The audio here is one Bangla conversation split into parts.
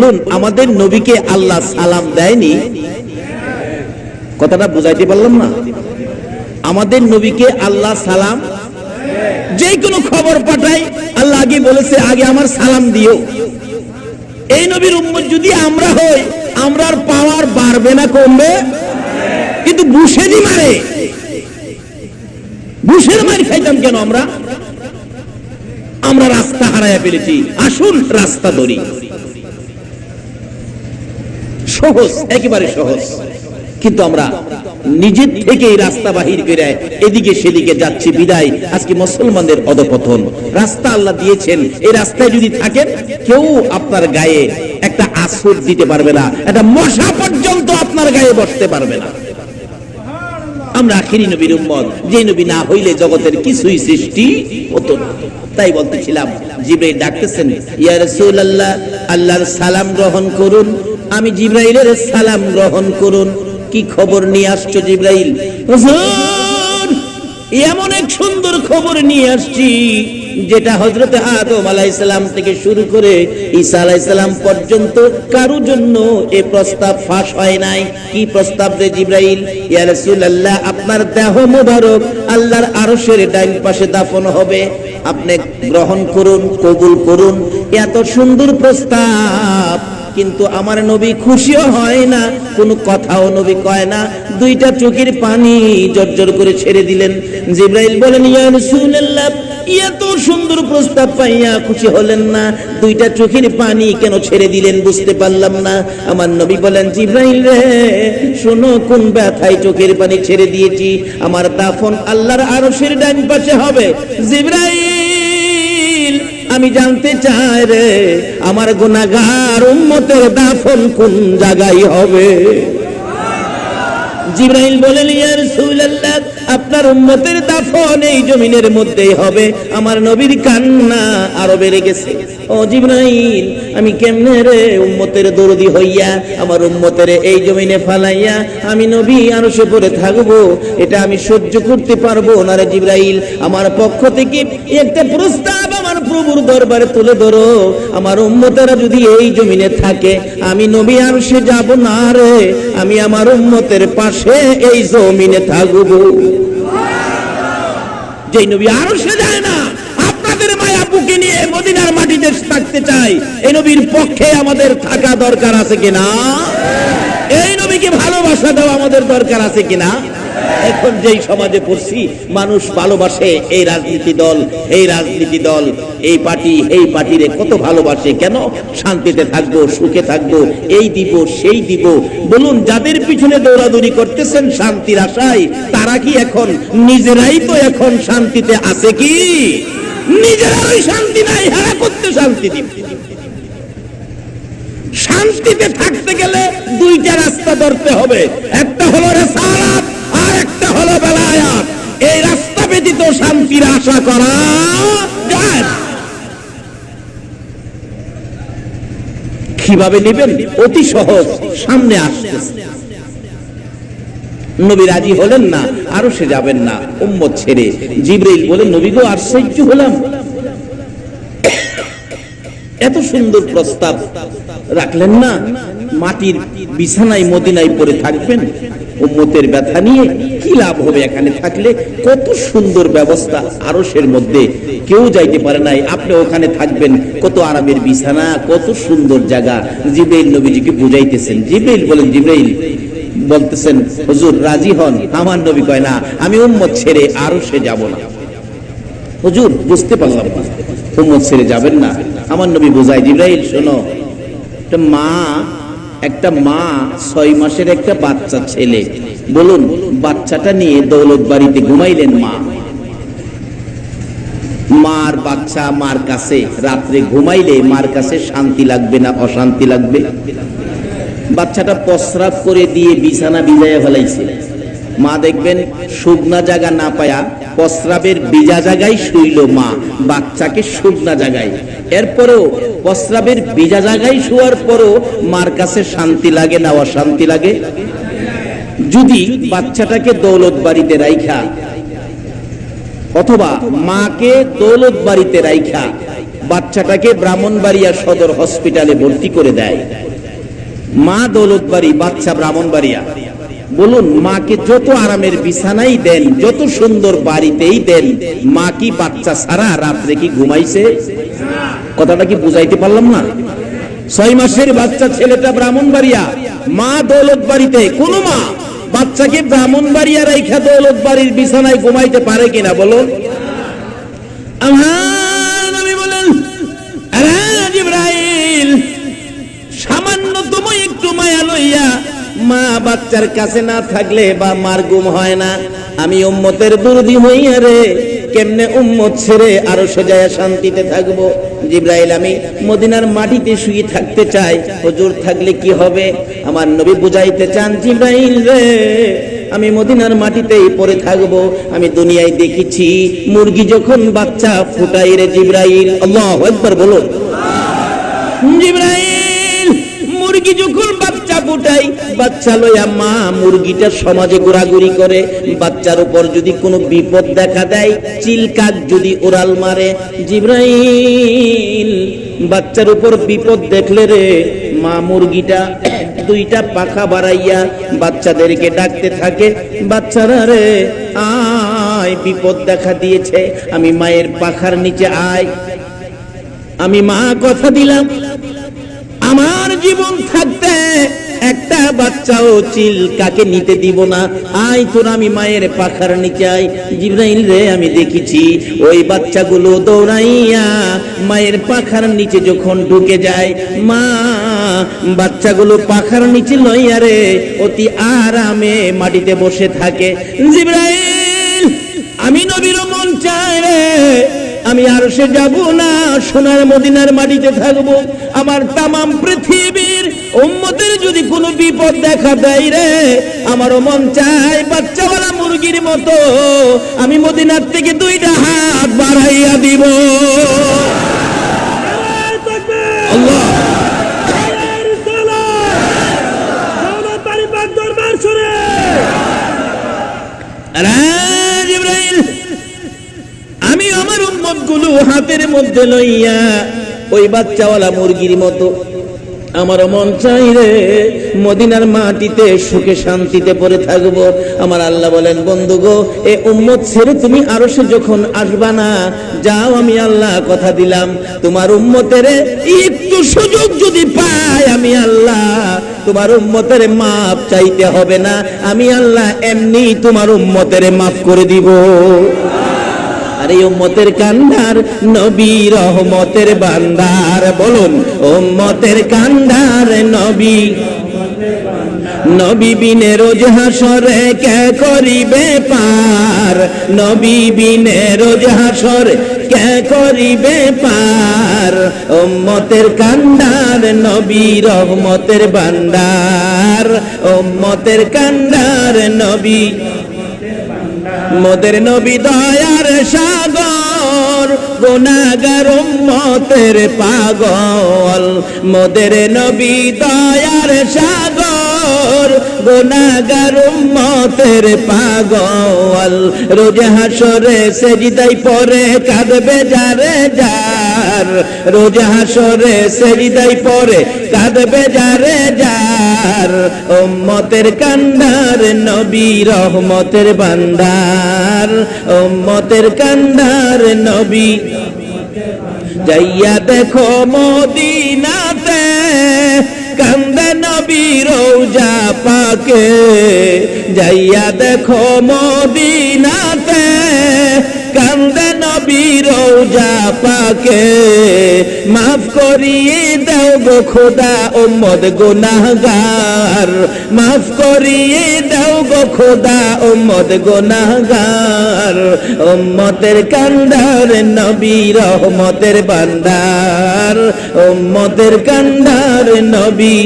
বলুন, আমাদের নবীকে আল্লাহ সালাম দেয়নি? কথাটা বুঝাইতে পারলাম না। আমাদের নবীকে আল্লাহ সালাম? যে কোনো খবর পাঠাই, আল্লাহ আগে বলেছে, আগে আমার সালাম দিও। এই নবীর উম্মত যদি আমরা হই আমরার পাওয়ার বাড়বে না কমবে। কিন্তু বুসেরই মারে। বুসের মার খাইতাম কেন আমরা? আমরা রাস্তা হারাইয়া ফেলেছি। আসুন, রাস্তা ধরি। সহজ, একেবারে সহজ। কিন্তু আমরা নিজের থেকে এই রাস্তা বাহির করে এদিকে সেদিকে যাচ্ছি, বিদায়। আজকে মুসলমানদের অধপতন। রাস্তা আল্লাহ দিয়েছেন। এই রাস্তায় যদি থাকেন, কেউ আপনার গায়ে একটা আসর দিতে পারবে না। একটা মশা পর্যন্ত আপনার গায়ে বসতে পারবে না। আমরা আখিরি নবীর উম্মত। যে নবী না হইলে জগতের কিছুই সৃষ্টি হতো না। তাই বলতেছিলাম, জিব্রাইল ডাকতেছেন, ইয়া রাসূলুল্লাহ, আল্লাহর সালাম গ্রহণ করুন। আমি জিব্রাইলের সালাম গ্রহণ করুন। কি খবর নিয়ে আসছো জিব্রাইল? এমন এক সুন্দর খবর নিয়ে আসছি, যেটা হজরত আদম আলাইসালাম থেকে শুরু করে ঈসা আলাইসালাম পর্যন্ত কারও জন্য এ প্রস্তাব ফাঁস হয় নাই। কি প্রস্তাব রে জিব্রাইল? ইয়া রাসূলুল্লাহ, আপনার দেহ মোবারক আল্লাহর আরশের ডাইন পাশে দাফন হবে। আপনি গ্রহণ করুন, কবুল করুন। এত সুন্দর প্রস্তাব। কিন্তু আমার নবী খুশিও হয় না, কোনো কথাও নবী কয় না। দুইটা চোখের পানি জর্জর করে ছেড়ে দিলেন। জিব্রাইল বলেন, ইয়া রাসূলুল্লাহ, এত সুন্দর প্রস্তাব পাইয়া খুশি হলেন না। দুইটা চোখের পানি কেন ছেড়ে দিলেন বুঝতে পারলাম না। আমার নবী বলেন, জিব্রাইল রে, শোনো কোন ব্যথায় চোখের পানি ছেড়ে দিয়েছি। আমার দাফন আল্লাহর আরশের ডান পাশে হবে। জিব্রাইল আমি জানতে চাই রে, আমার গুনাহগার উম্মতের দাফন কোন জায়গায় হবে? জিব্রাইল বলেন, ইয়া রাসূলুল্লাহ, আপনার উম্মতের দাফন এই জমিনের মধ্যেই হবে। আমার নবীর কান্না আরও বেড়ে গেছে। ও জিব্রাইল, আমি কেমনে রে উম্মতের দরদি হইয়া, আমার উম্মতের এই জমিনে ফালাইয়া, আমি নবী আরশে পড়ে থাকব, এটা আমি সহ্য করতে পারব না রে জিব্রাইল। আমার পক্ষ থেকে একটা প্রস্তাব প্রভুর দরবারে তুলে ধরো। আমার উম্মতেরা যদি এই জমিনে থাকে, আমি নবী আরশে যাব না রে। আমি আমার উম্মতের পাশে এই জমিনে থাকব। যেই নবী আরশে যায় না, আপনাদের মায়া বুকে নিয়ে মদিনার মাটিতে থাকতে চাই। এই নবীর পক্ষে আমাদের থাকা দরকার আছে কিনা? এই নবীকে ভালোবাসা দেওয়া আমাদের দরকার আছে কিনা? এখন যেই সমাজে পড়ছি, মানুষ ভালোবাসে, এই রাজনীতি দল, এই রাজনীতি দল, এই পার্টি, এই পার্টিরে কত ভালোবাসে, কেন? শান্তিতে থাকব, সুখে থাকব, এই দিব, সেই দিব। বলুন, যাদের পিছনে দৌড়াদৌড়ি করতেছেন শান্তির আশায়, তারা কি এখন, নিজেরাই তো এখন শান্তিতে আছে কি? নিজেরাই শান্তি নাই, হেরা করতে শান্তি দিব। শান্তিতে থাকতে গেলে দুইটা রাস্তা ধরতে হবে। একটা হলো রে আর ব্যতীত শান্তির আশা করা কীভাবে নেবেন? অতি সহজ, সামনে আসতেছে নবী রাজি হলেন না, আরও সে যাবেন না, উম্মত ছেড়ে। জিব্রাইল বলে, নবী গো আশ্চর্য হলাম। এত সুন্দর প্রস্তাব রাখলেন না? মাটির বিছানায় মদিনায় পড়ে থাকবেন? উম্মতের ব্যথা নিয়ে কি লাভ হবে এখানে থাকলে? কত সুন্দর ব্যবস্থা আরসের মধ্যে। কেউ যাইতে পারে নাই, আপনি ওখানে থাকবেন। কত আরামের বিছানা, কত সুন্দর জায়গা। জিব্রাইল নবীজিকে বুঝাইতেছেন। জিব্রাইল বলেন, জিব্রাইল, বলতেছেন, হুজুর, রাজি হন। আমার নবী কয়, না, আমি উম্মত ছেড়ে আরও সে যাব না। হুজুর, বুঝতে পারলাম না। উম্মত ছেড়ে যাবেন না। আমার নবী বুঝাই জিব্রাইল, শোনো মা একটা মা ছয় মাসের একটা বাচ্চা ছেলে। বলুন, বাচ্চাটা নিয়ে দৌলত বাড়িতে ঘুমাইলেন মা। মার বাচ্চা মার কাছে, রাত্রে ঘুমাইলে মার কাছে শান্তি লাগবে না, অশান্তি লাগবে? বাচ্চাটা প্রস্রাব করে দিয়ে বিছানা বিজায় ফেলাইছে। মা দেখবেন শুকনা জায়গা না পায়া প্রস্রাবের বিজা জায়গায় শুইল মা, বাচ্চাকে শুকনা জায়গায়। এরপরেও প্রস্রাবের বিজা জায়গায় শুয়ার পরও মার কাছে শান্তি লাগে না অশান্তি লাগে? যদি বাচ্চাটাকে দৌলত বাড়িতে রাইখা, অথবা মাকে দৌলত বাড়িতে রাইখা, বাচ্চাটাকে ব্রাহ্মণবাড়িয়া সদর হসপিটালে ভর্তি করে দেয়। মা দৌলত বাড়ি, বাচ্চা ব্রাহ্মণবাড়িয়া। বলুন, মাকে যত আরামের বিছানাই দেন, যত সুন্দর বাড়িতেই দেন, মা কি বাচ্চা সারা রাত্রে কি ঘুমাইছে? কথাটা কি বুঝাইতে পারলাম না? ছয় মাসের বাচ্চা ছেলেটা ব্রাহ্মণবাড়িয়া, মা দৌলত বাড়িতে কোন মা বাচ্চাকে ব্রাহ্মণবাড়িয়া রাইখা দৌলত বাড়ির বিছানায় ঘুমাইতে পারে কিনা বলুন? আমার মা বাচ্চার কাছে না থাকলে বা মার গুম হয় না। আমি উম্মতের দুর্দি হইয়া রে, কেমনে উম্মত ছেড়ে আরও সোজায় শান্তিতে থাকব? জিব্রাইল, আমি মদিনার মাটিতে শুয়ে থাকতে চাই। হুজুর, থাকলে কি হবে? আমার নবী বুঝাইতে চান, জিব্রাইল রে, আমি মদিনার মাটিতেই পড়ে থাকব। আমি দুনিয়ায় দেখেছি, মুরগি যখন বাচ্চা ফুটাই রে জিব্রাইল। আল্লাহ একবার বলুন জিব্রাইল, মুরগি যখন বাচ্চা ফুটাই বাচ্চা লইয়া মা মুরগিটা সমাজে ঘোরাঘুরি করে, বাচ্চার উপর যদি কোনো বিপদ দেখা দেয় চিলকাক যদি ওরাল মারে, জিব্রাইল, বাচ্চার উপর বিপদ দেখলে রে, মা মুরগিটা দুইটা পাখা বাড়াইয়া বাচ্চাদেরকে ডাকতে থাকে, বাচ্চারা রে, আয়, বিপদ দেখা দিয়েছে, আমি মায়ের পাখার নিচে আয়। আমি মা কথা দিলাম, আমার জীবন থাকতে একটা বাচ্চাও চিল কাকে নিতে দিব না? আয় তোর আমি মায়ের পাখার নিচে আই জিব্রাইল রে, আমি দেখেছি ওই বাচ্চাগুলো দৌড়াইয়া মায়ের পাখার নিচে যখন ঢুকে যায়, মা, বাচ্চাগুলো পাখার নিচে লইয়া রে, অতি আরামে মাটিতে বসে থাকে। জিব্রাইল, আমি নবীর মন চাই রে। আমি আর সে যাব না সোনার মদিনার মাটিতে থাকব। আমার তামাম পৃথিবীর উম্মতের যদি কোনো বিপদ দেখা দেয় রে আমারও মন চায় বাচ্চাওয়ালা মুরগির মতো। আমি মদিনার থেকে দুইটা হাত বাড়াইয়া দিব। আল্লাহ আরে জিবরাইল আমি আমার উম্মতগুলো হাতের মধ্যে লইয়া ওই বাচ্চাওয়ালা মুরগির মতো। আমার মন চাই রে, মদিনার মাটিতে সুখে শান্তিতে পড়ে থাকব। আমার আল্লাহ বলেন, বন্ধু গো, এ উম্মত ছেড়ে তুমি আরও সে যখন আসবা না, যাও আমি আল্লাহ কথা দিলাম। তোমার উম্মতের একটু সুযোগ যদি পাই আমি আল্লাহ, তোমার উম্মতের মাপ চাইতে হবে না। আমি আল্লাহ এমনি তোমার উম্মতের মাফ করে দিব। আর এই উম্মতের কান্দার নবী রহমতের বান্দার, বলুন, উম্মতের কান্দার নবী। নবী বিনে রোজ হাসরে কে করিবে পার? নবী বিনে রোজ হাসরে কে করিবে পার? উম্মতের কান্দার নবী রহমতের বান্দার, উম্মতের কান্দার নবী। মোদের নবী দয়ার সাগর গোনাগার মতের পাগল। মোদের নবী দয়ার সাগর গোনাগার মতের পাগল। রোজ হাসরে সেজিদাই পরে কাঁদবে যারে যার রোজ হাসরে সেজিদাই পরে কাঁদবে যারে যার। উম্মতের কান্দার নবী রহমতের বান্দার। উম্মতের কান্দার নবী যাইয়া দেখো মদিনাতে কান্দে নবী রৌজা পাকে। যাইয়া দেখো মদিনাতে কান্দে নবী রৌজা পাকে। মাফ করিয়ে দাও গো খোদা উম্মদ গুনাহগার। মাফ করিয়ে দাও গো খোদা উম্মদ গুনাহগার। উম্মতের কান্দার নবী রহমতের বান্দার। উম্মতের কান্দার নবী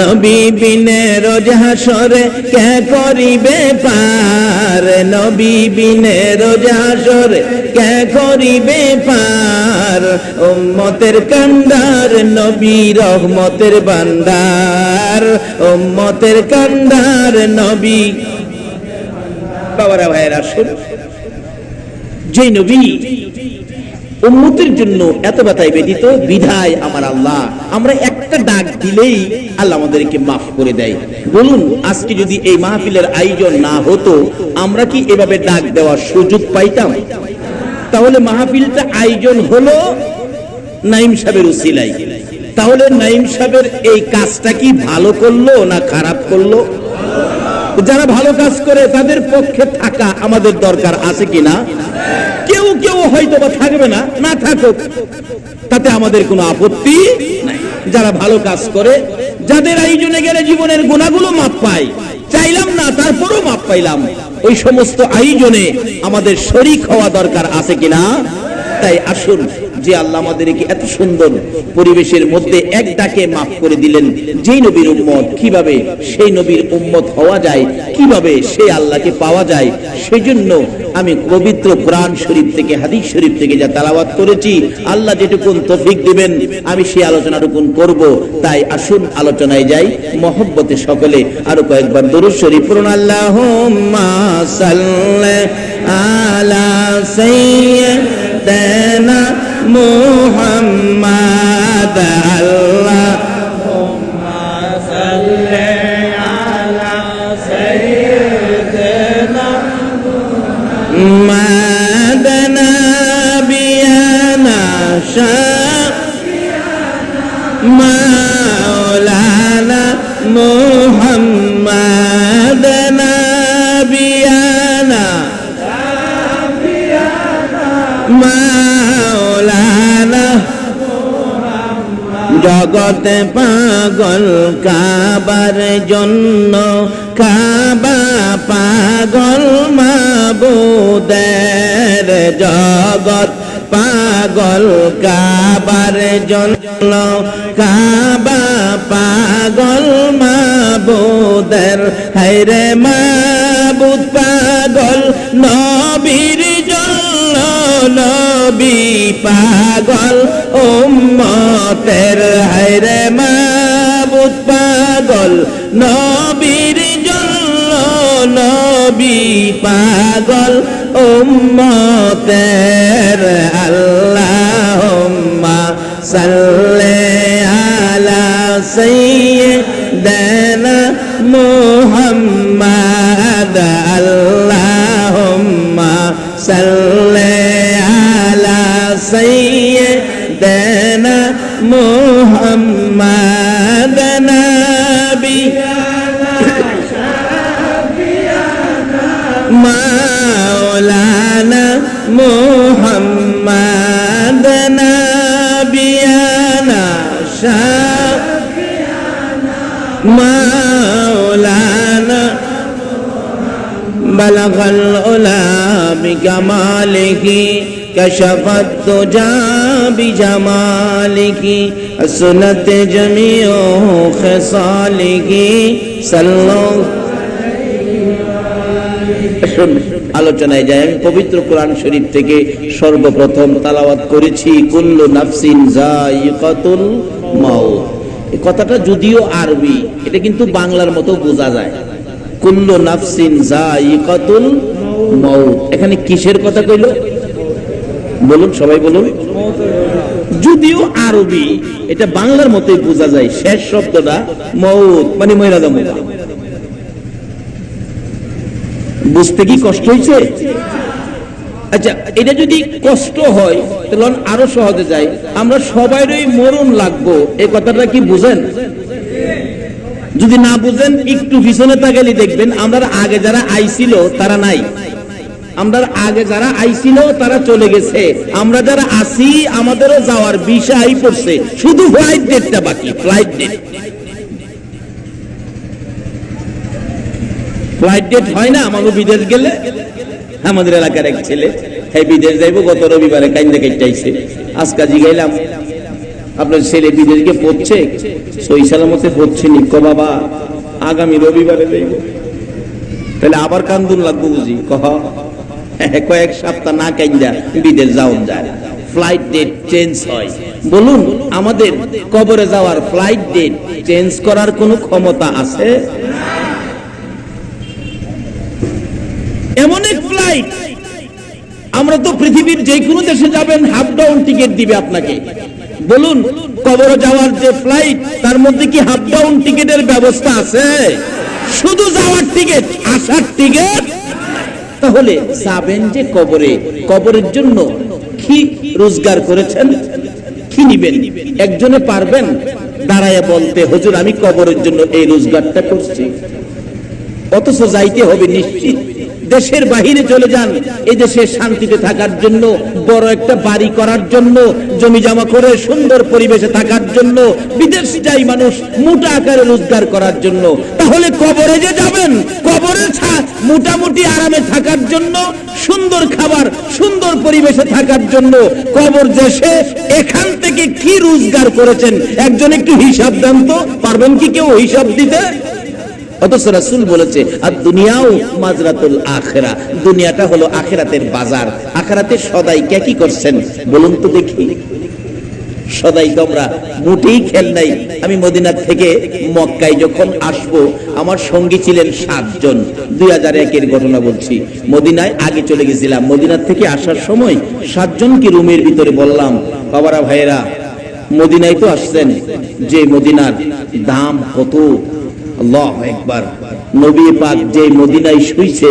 নবী বিনে রোজ হাসরে কে করিবে পার? নবী বিনে রোজ হাসরে কে করিবে পার? উম্মতের কান্দার নবী রহমতের বান্দার। উম্মতের কান্দার নবী বাবারা, ভাইয়েরা শুন যে নবী উন্মতির জন্য এত ব্যথায় বেদিত বিধায় আমার আল্লাহ। আমরা একটা ডাক দিলেই আল্লাহ আমাদেরকে মাফ করে দেয়। বলুন, আজকে যদি এই মাহফিলের আয়োজন না হতো, আমরা কি এভাবে ডাক দেওয়ার সুযোগ পাইতাম? তাহলে মাহফিলটা আয়োজন হলো নাইম সাহেবের উসিলাই তাহলে নাইম সাহেবের এই কাজটা কি ভালো করল না খারাপ করল? যারা ভালো কাজ করে, তাদের পক্ষে থাকা আমাদের দরকার আছে কিনা? কেউ কেউ হয়তো বা থাকবে না না থাকুক। তাতে আমাদের কোনো আপত্তি নাই। যারা ভালো কাজ করে, যাদের আয়োজনে গেলে জীবনের গুণাগুলো মাপ পাই চাইলাম না, তারপরও মাপ পাইলাম। ওই সমস্ত আয়োজনে আমাদের শরিক হওয়া দরকার আছে কিনা? তাই আসুন যে আল্লাহ আমাদেরকে এত সুন্দর পরিবেশের মধ্যে এক ডাকে মাফ করে দিলেন, যেই নবীর উম্মত কীভাবে সেই নবীর উম্মত হওয়া যায়, কীভাবে সেই আল্লাহকে পাওয়া যায় সেই জন্য আমি পবিত্র কোরআন শরীফ থেকে, হাদিস শরীফ থেকে যা তালাবাত করেছি, আল্লাহ যেটুকুন তফিক দিবেন, আমি সেই আলোচনাটুকুন করব। তাই আসুন আলোচনায় যাই, মহব্বতে সকলে আরও কয়েকবার দরুদ শরীফ পড়ুন সাল্লি আলা সাইয়্যিদিনা محمد اللهم صل على سيدنا محمد نبينا مولانا محمد نبينا نبينا জগতে পাগল কাবার জন্য, কাবা পাগল মাবুদের জগত পাগল কাবার জন্য, কাবা পাগল মাবুদের হাইরে মাবুদ পাগল নবীর নবী পাগল উম্মতের হাইরে মাবুদ পাগল। নবীর জন্য নবী পাগল উম্মতের। আল্লাহ সাল্লি بلغ العلا بكماله كشف الدجى بجماله سنت جميع خصاله صلوا আসুন আলোচনায় যাই আমি পবিত্র কোরআন শরীফ থেকে সর্বপ্রথম তালাওয়াত করেছি কুল্লু নাফসিন জাইকাতুল মাউত এই কথাটা যদিও আরবি এটা কিন্তু বাংলার মতো বোঝা যায় কুল্লু নাফসিন জাইকাতুল মাউত। এখানে কিসের কথা কইল? বলুন, সবাই বলুন। যদিও আরবি, এটা বাংলার মতোই বোঝা যায়। শেষ শব্দটা মৌত মানে ময়রা দামুকা বুঝতে কি কষ্ট হয়েছে আচ্ছা এটা যদি কষ্ট হয়, তাহলে আরও সহজে যায়। আমরা সবাইরই মরণ লাগবো। এই কথাটা কি বুঝেন? যদি না বুঝেন, একটু পিছনে তাকালে দেখবেন আমরা আগে যারা আইছিল, তারা নাই। আমরা আগে যারা আইছিল, তারা চলে গেছে। আমরা যারা আসি আমাদেরও যাওয়ার বিষয় পড়ছে। শুধু ফ্লাইট ডেটটা বাকি ফ্লাইট ডেট ফ্লাইট ডেট হয় না, আমাকে বিদেশ গেলে। আমাদের এলাকার এক ছেলে হ্যাঁ বিদেশ যাইবো, গত রবিবারে কাইন্দা কেটাইছে আজকা জিগাইলাম আপনার ছেলে বিদেশ গিয়ে পড়ছে, সই সালামতে পড়ছে নিক বাবা, আগামী রবিবারে যাইব। তাহলে আবার কান্দুন লাগবো বুঝি? কহ, কয়েক সপ্তাহ না কাইন্দা বিদেশ যাওন যায়। ফ্লাইট ডেট চেঞ্জ হয়। বলুন, আমাদের কবরে যাওয়ার ফ্লাইট ডেট চেঞ্জ করার কোনো ক্ষমতা আছে? এমন এক ফ্লাইট আমরা তো পৃথিবীর যে কোনো দেশে যাবেন হাফ ডাউন টিকিট দিবে আপনাকে। বলুন, কবর যাওয়ার যে ফ্লাইট তার মধ্যে কি হাফ ডাউন টিকিটের ব্যবস্থা আছে? শুধু যাওয়ার টিকিট আসার টিকিট তাহলে যাবেন যে কবরে, কবরের জন্য কি রোজগার করেছেন? কি নিবেন? একজনে পারবেন? দাঁড়ায় বলতে, হুজুর, আমি কবরের জন্য এই রোজগারটা করছি। অথচ যাইতে হবে নিশ্চিত। দেশের বাহিরে চলে যান। এই দেশে শান্তিতে থাকার জন্য, বড় একটা বাড়ি করার জন্য জমি জমা করে সুন্দর পরিবেশে থাকার জন্য বিদেশ যাই মানুষ মোটা আকারে রোজগার করার জন্য। তাহলে কবরে যে যাবেন, কবরে মোটামুটি আরামে থাকার জন্য, সুন্দর খাবার, সুন্দর পরিবেশে থাকার জন্য, কবর দেশে এখান থেকে কি রোজগার করেছেন? একজন একটু হিসাব দেন তো, পারবেন কি কেউ হিসাব দিতে? অথচ রাসূল বলেছে, আর দুনিয়াও মাজরাতুল আখেরা। দুনিয়াটা হলো আখেরাতের বাজার। আখেরাতে সদাই কে কি করছেন? বলুন তো দেখি। সদাই তো আমরা মোটেই খেল নাই। আমি মদিনার থেকে মক্কায় যখন আসব, আমার সঙ্গী ছিলেন সাতজন। দুই হাজার একের ঘটনা বলছি। মদিনায় আগে চলে গেছিলাম। মদিনার থেকে আসার সময় সাতজনকে রুমের ভিতরে বললাম, বাবারা, ভাইয়েরা, মদিনায় তো আসছেন। যে মদিনার দাম কত? আল্লাহ একবার নবী পাক যে মদিনায় শুইছে,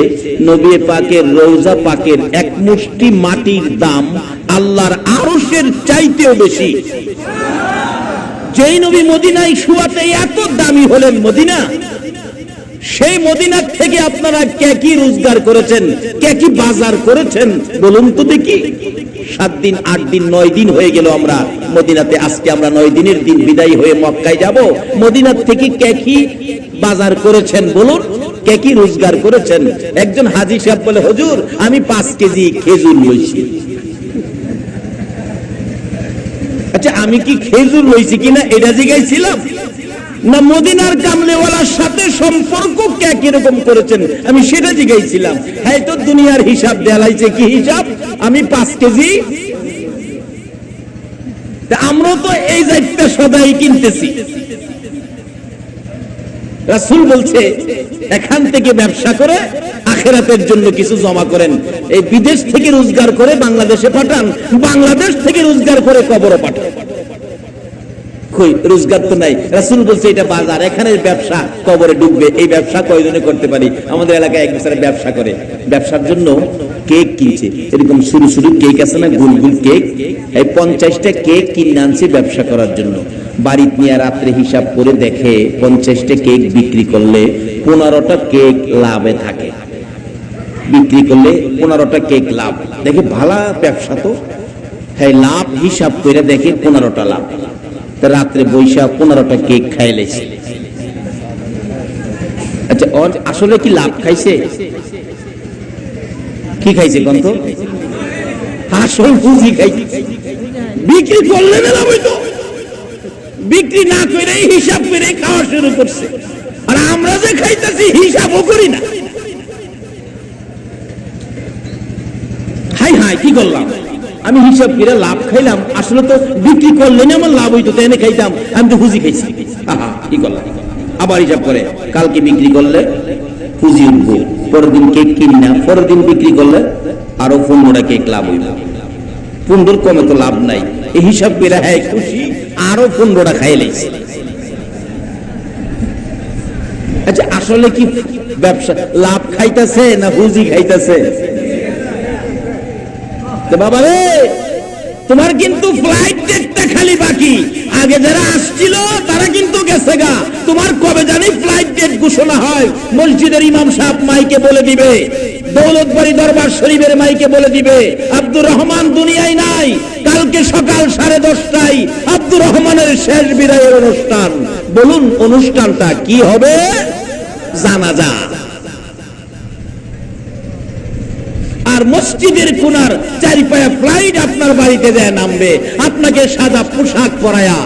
নবী পাকের রৌজা পাকের এক মুষ্টি মাটির দাম আল্লাহর আরশের চাইতেও বেশি। যেই নবী মদিনায় শুয়াতে এত দামি হলেন মদিনা, সেই মদিনার থেকে আপনারা কে কি রোজগার করেছেন, কে কি বাজার করেছেন, বলুন তো দেখি। সাত দিন, আট দিন, নয় দিন হয়ে গেল আমরা। মদিনাতে আজকে আমরা নয় দিনের দিন বিদায় হয়ে মক্কায় যাব। মদিনার থেকে কে বাজার করেছেন বলুন কে রোজগার করেছেন। একজন হাজি সাহেব বলে, হুজুর, আমি পাঁচ কেজি খেজুর আচ্ছা আমি কি খেজুর লইছি কিনা এটা জিগাইছিলাম না, মদিনার কামলেওয়ালার সাথে সম্পর্ক কে কীরকম করেছেন? আমি সেটা জিগাইছিলাম হ্যাঁ তো দুনিয়ার হিসাব দেলাইছে কি হিসাব? আমি পাঁচ কেজি তা আমরাও তো এই যাইতে সদাই কিনতেছি। রাসূল বলছে, এখান থেকে ব্যবসা করে আখেরাতের জন্য কিছু জমা করেন। এই বিদেশ থেকে রোজগার করে বাংলাদেশে পাঠান, বাংলাদেশ থেকে রোজগার করে কবরে পাঠান। রোজগার তো নাই। রাসূল বলছে, এটা বাজার, এখানে ব্যবসা, কবরে ডুববে এই ব্যবসা কয়জনে করতে পারি? আমাদের এলাকায় এক বছরে ব্যবসা করে। ব্যবসার জন্য কেক কিনছে। এরকম শুরু শুরু কেক আছে না গুল গুল কেক এই পঞ্চাশটা কেক কিনে আনছে ব্যবসা করার জন্য। বাড়িতে নিয়ে রাত্রে হিসাব করে দেখে পঞ্চাশটা কেক বিক্রি করলে পনেরোটা কেক লাভে থাকে। বিক্রি করলে পনেরোটা কেক লাভ। দেখে ভালা ব্যবসা তো। হ্যাঁ লাভ হিসাব করে দেখে পনেরোটা লাভ। রাত্রে বৈশাখ পনেরোটা কেক খাইলেছে। আচ্ছা আসলে কি লাভ খাইছে? কি খাইছে গন্ধ আসল পুঁজি খাইছে। বিক্রি করলে বিক্রি না করে হিসাব করে খাওয়া শুরু করছে। আর আমরা যে খাইতেছি, হিসাবও করি না। হাই হাই, কি করলাম? আমি হিসাব করে লাভ খাইলাম। আসলে তো বিক্রি করলে না আমার লাভ হইতো, তাই খাইতাম। আমি তো খুঁজি খাইছি। আহা, কি করলাম? আবার হিসাব করে, কালকে বিক্রি করলে পুঁজি উঠবো। পরের দিন কেক পরের দিন বিক্রি করলে আরও পনেরোটা কেক লাভ হইল। পনেরোর কমে তো লাভ নাই। এই হিসাব করে হ্যাঁ খুশি, আরও পনেরোটা খাই লাইছে। আচ্ছা আসলে কি ব্যবসা, লাভ খাইতেছে না পুঁজি খাইতেছে? বাবা রে, তোমার কিন্তু ফ্লাইট খালি বাকি। আগে যারা আসছিল তারা কিন্তু গেছে গা তোমার কবে জানি ফ্লাইট ডেট ঘোষণা হয়, মসজিদের ইমাম সাহেব মাইকে বলে দিবে, দৌলতবাড়ি দরবার শরীফের মাইকে বলে দিবে, আব্দুর রহমান দুনিয়ায় নাই, কালকে সকাল সাড়ে দশটায় আব্দুর রহমানের শেষ বিদায়ের অনুষ্ঠান। বলুন, অনুষ্ঠানটা কি হবে? জানাজা। আর মসজিদের কোনার চারি পায়া ফ্লাইট আপনার বাড়িতে দেয় নামবে, আপনাকে সাদা পোশাক পরায়া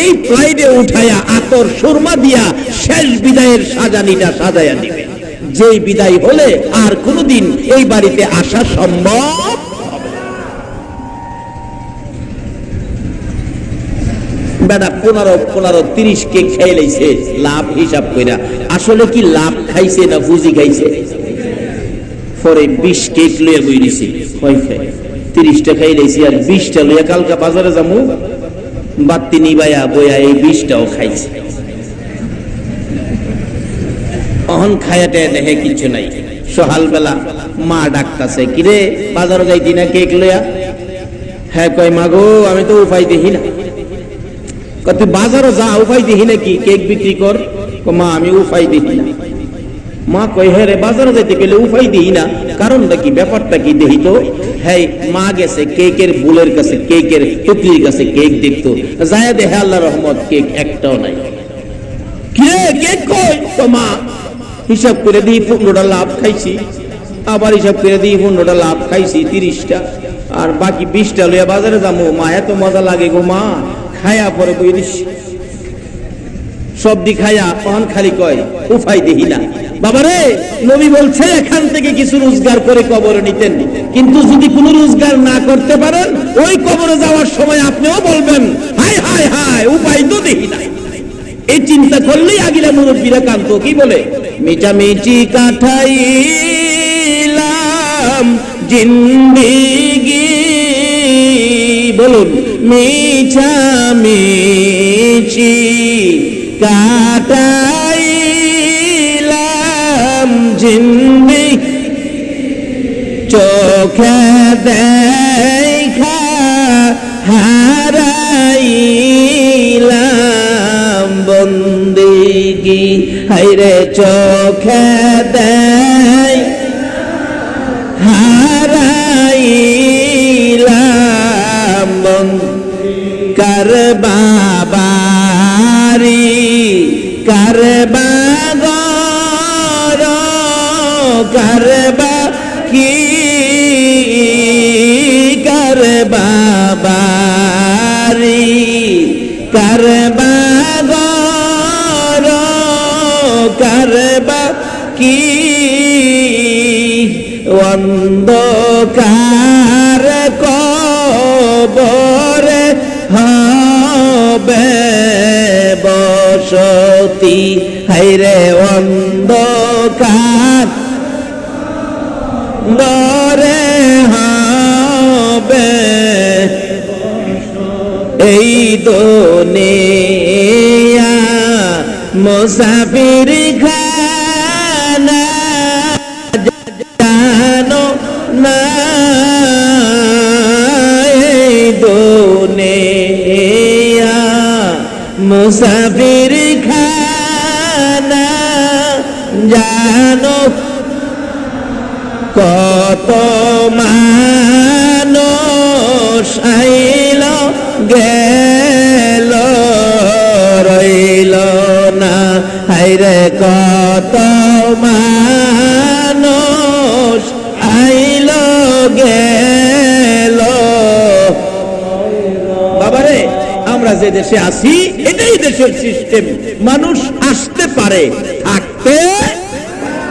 এই ফ্লাইটে উঠায়া আতর সুরমা দিয়া শেষ বিদায়ের সাজানিটা সাজায়া দিবে যেই বিদায় হলে আর কোনোদিন এই বাড়িতে আসা সম্ভব বেটা, পনেরো পনেরো, তিরিশ কে খেয়ে লাইছে, লাভ হিসাব কইরা। আসলে কি লাভ খাইছে না পুঁজি খাইছে? পরে বিশ কেক লইয়া বই দিছি খাই তিরিশটা খাই রেছি আর বিশটা লইয়া কালকা বাজারে যাব বাত্তি নিবাইয়া বইয়া এই বিষটাও খাইছে। অহন খায়াতে দেখে কিছু নাই। সকালবেলা মা ডাকতাছে, কিরে, বাজার যাইতি না কেক লইয়া হ্যাঁ কয় মা গো আমি তো উপায় দেখি না। তুই বাজারও যা উপায় দেখি না কি? কেক বিক্রি কর। মা, আমি উপায় দেখি না। মা কয় হ্যাঁ রে বাজারে যাইতে গেলে উপায় দিই না। কারণটা কি? ব্যাপারটা কি দেখি তো? হ্যাঁ মা গেছে, কেকের বুলের কাছে, কেকের টুকলির কাছে কেক দেখতো। যায় দেখে আল্লাহ রহমত, কেক একটাও নাই। কে? কেক মা, হিসাব করে দিই, পনেরোটা লাভ খাইছি। আবার হিসাব করে দিই, পনেরোটা লাভ খাইছি, তিরিশটা। আর বাকি বিশটা লইয়া বাজারে যাব মা, এত মজা লাগে গো মা। খায়া পরে বই দিস। সব দি খায়া পান খালি কয়, উফাই দেহি না। বাবারে, নবী বলছে, এখান থেকে কিছু রোজগার করে কবরে নিতেন। কিন্তু যদি কোনো রোজগার না করতে পারেন, ওই কবরে যাওয়ার সময় আপনিও বলবেন হাই হাই হাই উপায় তো দেখি নাই। এই চিন্তা করলেই আগিলা মুরব্বীরা কান্ত কি বলে? মিটামিটি কাঠাইলাম জিন্দিগি। বলুন, মিছামিছি কাটাইলাম জিন্দি চোখে দেখা হারাইলাম বন্দিগি। হাইরে চোখে দেয় হারাইলাম কার বাবারি কার বাগর অন্ধকার কবরে হবে বসতি। হাইরে অন্ধকার দরে হবে এই দুনিয়া মুসাফির মুসাফির খানা জানো যে দেশে আছি এটাই দেশের সিস্টেম মানুষ আসতে পারে থাকতে